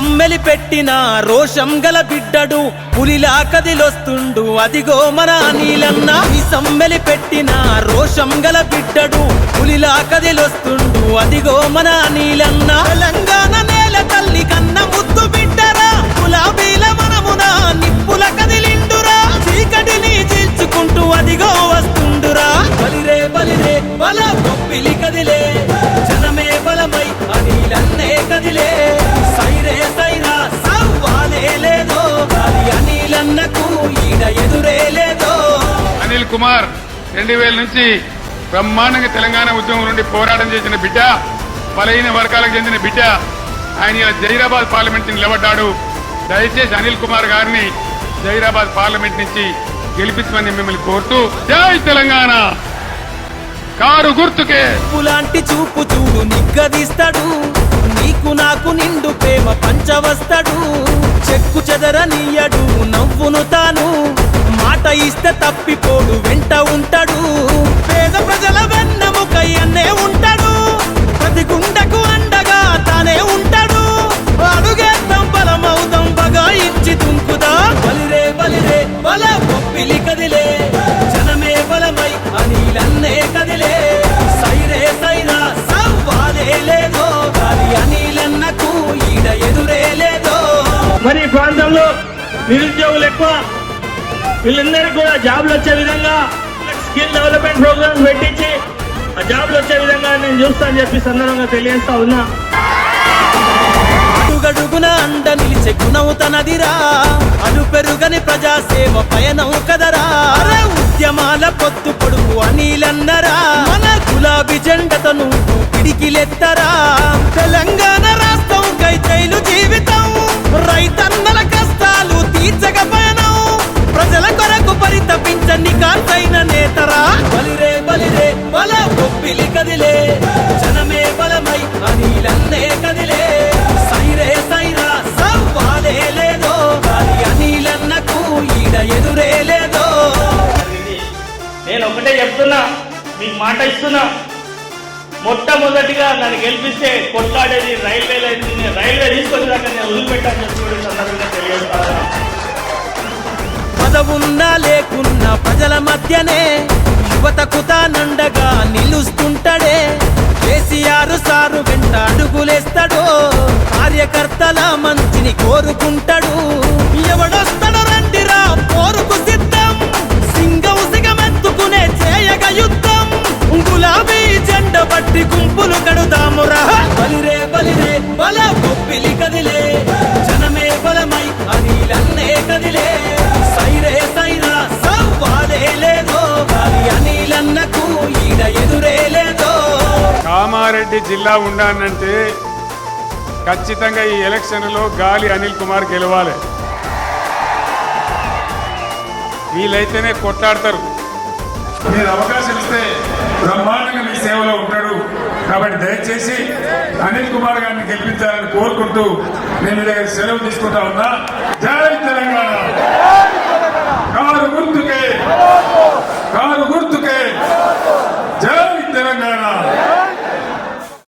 తమ్మెలి పెట్టిన రోషం గల బిడ్డడు పులిలా కదిలొస్తుండు. అదిగో మన నీలన్న. ఈ సమ్మెలి పెట్టిన రోషం గల బిడ్డడు పులిలా కదిలొస్తుండు. అదిగో మన నీలన్న. తెలంగాణ నేల తల్లి కన్న ముద్దు బిడ్డరా. గులాబీల మనమున నిప్పుల కదిలిండురా. చీకటిని చీల్చుకుంటూ అదిగో వస్తుండురా. బలిరే బలిరే బల. కదిలే. కుమార్ రెండు వేల నుంచి బ్రహ్మాండంగా తెలంగాణ ఉద్యమం నుండి పోరాటం చేసిన బిడ్డ బలహీన వర్గాలకు చెందిన బిడ్డ ఆయన జైరాబాద్ పార్లమెంట్ నిలబడ్డాడు. దయచేసి అనిల్ కుమార్ గారిని జైరాబాద్ పార్లమెంట్ నుంచి గెలిపించమని మిమ్మల్ని కోరుతూ జై తెలంగాణ! కారు గుర్తుకే! లాంటి చూపు చూడు నిగ్గదీస్తాడు. నీకు నాకు నిండు ప్రేమ పంచవస్తాడు. చెక్కు చెదరనీయడు నవ్వును తాను. మాట ఇస్తే తప్పిపోడు వెంట ఉంటాడు. పేద ప్రజల వెన్నెముకయ్యన్నే ఉంటాడు. ప్రతి గుండెకు అండగా తానే ఉంటాడు. అడుగేద్దాం బలమవుదాం బగా ఇచ్చి తుంకుదా బలిరే బలిరే బల బొప్పిలి కదిలే. జనమే బలమై అనిలన్నే కదిలే. సైరే సైరా సవ్వాలే లేదో. గాలి అనిలన్నకు ఈడ ఎదురే లేదో. మరి ప్రాంతంలో నిరుద్యోగులు ఎక్కువ. వీళ్ళందరికీ కూడా జాబ్లు వచ్చే విధంగా స్కిల్ డెవలప్మెంట్ ప్రోగ్రామ్స్ పెట్టించి ఆ జాబ్లు వచ్చే విధంగా నేను చూస్తాను చెప్పి సందర్భంగా తెలియజేస్తా ఉన్నా. అడుగడుగున అండ నిలిచే గుణము తనదిరా. అడు పెరుగని ప్రజాసేవ పయనం కదరా. ఉద్యమాల పొత్తు పొడుగు అనిలన్నరా. మన గులాబీ జెండతను పిడికిలెత్తరా తెలంగాణ నేతరా బలిరే బలిరే బల బొప్పిలి కదిలే. జనమే బలమై అనిలన్నే కదిలే. సైరే సైరా సవ్వాలే లేదో. గాలి అనిలన్నకు ఈడ ఎదురే లేదో. నేను ఒకటే చెప్తున్నా మీకు మాట ఇస్తున్నా. మొట్టమొదటిగా నన్ను గెలిపిస్తే కొట్లాడేది రైల్వే లైన్ రైల్వే తీసుకొచ్చి దాకా నేను వదిలిపెట్టాను చెప్పి సందర్భంగా తెలియజేస్తాను. పదవున్నా లేకున్నా మధ్యనే యువతకు తానండగా నిలుస్తుంటాడే. కేసీఆర్ సారు వెంట అడుగులేస్తాడో కార్యకర్తల మంచిని కోరుకుంటాడు. ఎవడొస్తాడు రండిరా కోరుకు సిద్ధం. సింగం సిగమెత్తుకునే చేయగ యుద్ధం. గులాబీ జెండ పట్టి గుంపులు కడుదామురా. బలిరే బలిరే బలం కామారెడ్డి జిల్లా ఉండానంటే ఖచ్చితంగా ఈ ఎలక్షన్లో గాలి అనిల్ కుమార్ గెలవాలి. వీలైతేనే కొట్లాడతారు. మీరు అవకాశం ఇస్తే బ్రహ్మాండంగా మీ సేవలో ఉంటాడు. కాబట్టి దయచేసి అనిల్ కుమార్ గారిని గెలిపించాలని కోరుకుంటూ నేను మీ దగ్గర సెలవు తీసుకుంటా ఉన్నా. జై తెలంగాణ!